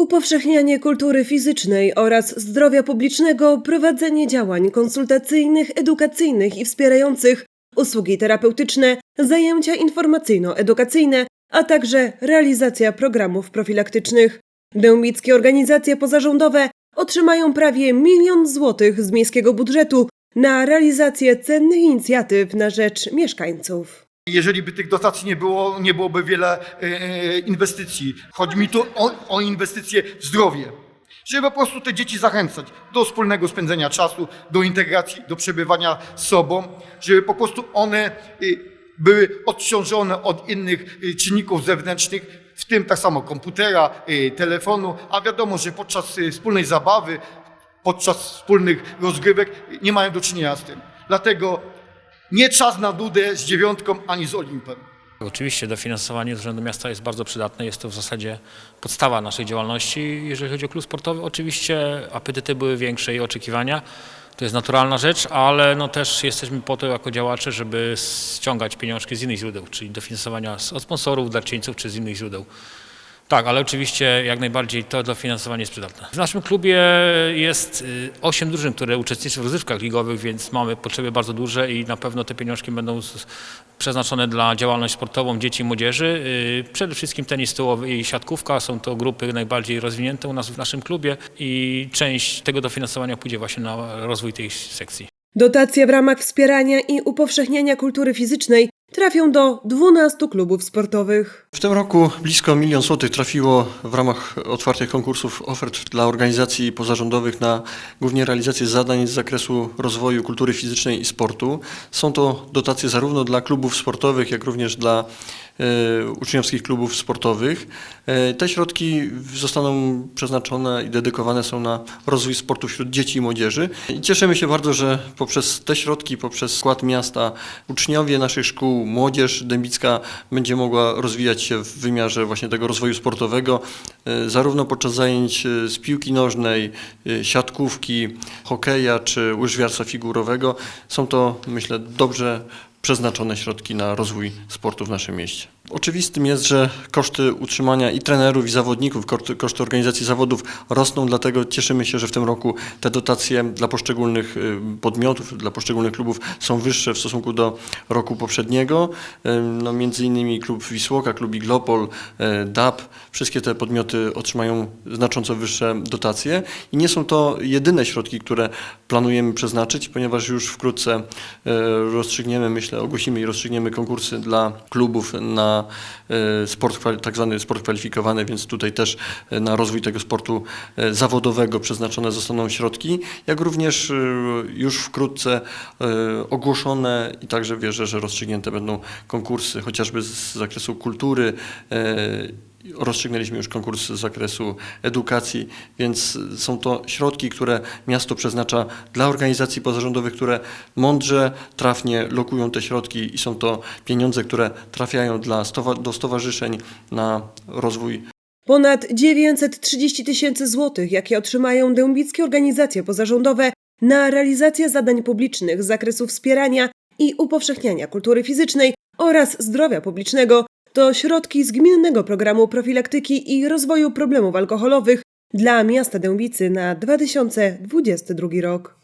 Upowszechnianie kultury fizycznej oraz zdrowia publicznego, prowadzenie działań konsultacyjnych, edukacyjnych i wspierających, usługi terapeutyczne, zajęcia informacyjno-edukacyjne, a także realizacja programów profilaktycznych. Dębickie organizacje pozarządowe otrzymają prawie milion złotych z miejskiego budżetu na realizację cennych inicjatyw na rzecz mieszkańców. Jeżeli by tych dotacji nie było, nie byłoby wiele e, inwestycji. Chodzi mi tu o, o inwestycje w zdrowie. Żeby po prostu te dzieci zachęcać do wspólnego spędzenia czasu, do integracji, do przebywania z sobą, żeby po prostu one y, były odciążone od innych y, czynników zewnętrznych, w tym tak samo komputera, y, telefonu, a wiadomo, że podczas wspólnej zabawy, podczas wspólnych rozgrywek nie mają do czynienia z tym. Dlatego nie czas na dudę z dziewiątką ani z Olimpem. Oczywiście dofinansowanie z Urzędu Miasta jest bardzo przydatne. Jest to w zasadzie podstawa naszej działalności. Jeżeli chodzi o klub sportowy, oczywiście apetyty były większe i oczekiwania. To jest naturalna rzecz, ale no też jesteśmy po to jako działacze, żeby ściągać pieniążki z innych źródeł, czyli dofinansowania od sponsorów, darczyńców czy z innych źródeł. Tak, ale oczywiście jak najbardziej to dofinansowanie jest przydatne. W naszym klubie jest y, 8 drużyn, które uczestniczą w rozrywkach ligowych, więc mamy potrzeby bardzo duże i na pewno te pieniążki będą przeznaczone dla działalność sportową dzieci i młodzieży. Y, Przede wszystkim tenis stołowy i siatkówka są to grupy najbardziej rozwinięte u nas w naszym klubie i część tego dofinansowania pójdzie właśnie na rozwój tej sekcji. Dotacje w ramach wspierania i upowszechniania kultury fizycznej trafią do 12 klubów sportowych. W tym roku blisko milion złotych trafiło w ramach otwartych konkursów ofert dla organizacji pozarządowych na głównie realizację zadań z zakresu rozwoju kultury fizycznej i sportu. Są to dotacje zarówno dla klubów sportowych, jak również dla uczniowskich klubów sportowych. E, te środki zostaną przeznaczone i dedykowane są na rozwój sportu wśród dzieci i młodzieży. I cieszymy się bardzo, że poprzez te środki, poprzez wkład miasta, uczniowie naszych szkół, młodzież dębicka będzie mogła rozwijać się w wymiarze właśnie tego rozwoju sportowego, e, zarówno podczas zajęć e, z piłki nożnej, e, siatkówki, hokeja czy łyżwiarstwa figurowego. Są to, myślę, dobrze przeznaczone środki na rozwój sportu w naszym mieście. Oczywistym jest, że koszty utrzymania i trenerów, i zawodników, koszty, organizacji zawodów rosną, dlatego cieszymy się, że w tym roku te dotacje dla poszczególnych y, podmiotów, dla poszczególnych klubów są wyższe w stosunku do roku poprzedniego. Y, No, między innymi klub Wisłoka, klub Iglopol, y, DAP, wszystkie te podmioty otrzymają znacząco wyższe dotacje i nie są to jedyne środki, które planujemy przeznaczyć, ponieważ już wkrótce e, rozstrzygniemy, myślę, ogłosimy i rozstrzygniemy konkursy dla klubów na e, sport, tak zwany sport kwalifikowany, więc tutaj też e, na rozwój tego sportu e, zawodowego przeznaczone zostaną środki, jak również już wkrótce ogłoszone i także wierzę, że rozstrzygnięte będą konkursy chociażby z zakresu kultury, Rozstrzygnęliśmy już konkurs z zakresu edukacji, więc są to środki, które miasto przeznacza dla organizacji pozarządowych, które mądrze, trafnie lokują te środki i są to pieniądze, które trafiają dla do stowarzyszeń na rozwój. Ponad 930 tysięcy złotych, jakie otrzymają dębickie organizacje pozarządowe na realizację zadań publicznych z zakresu wspierania i upowszechniania kultury fizycznej oraz zdrowia publicznego, to środki z gminnego programu profilaktyki i rozwoju problemów alkoholowych dla miasta Dębicy na 2022 rok.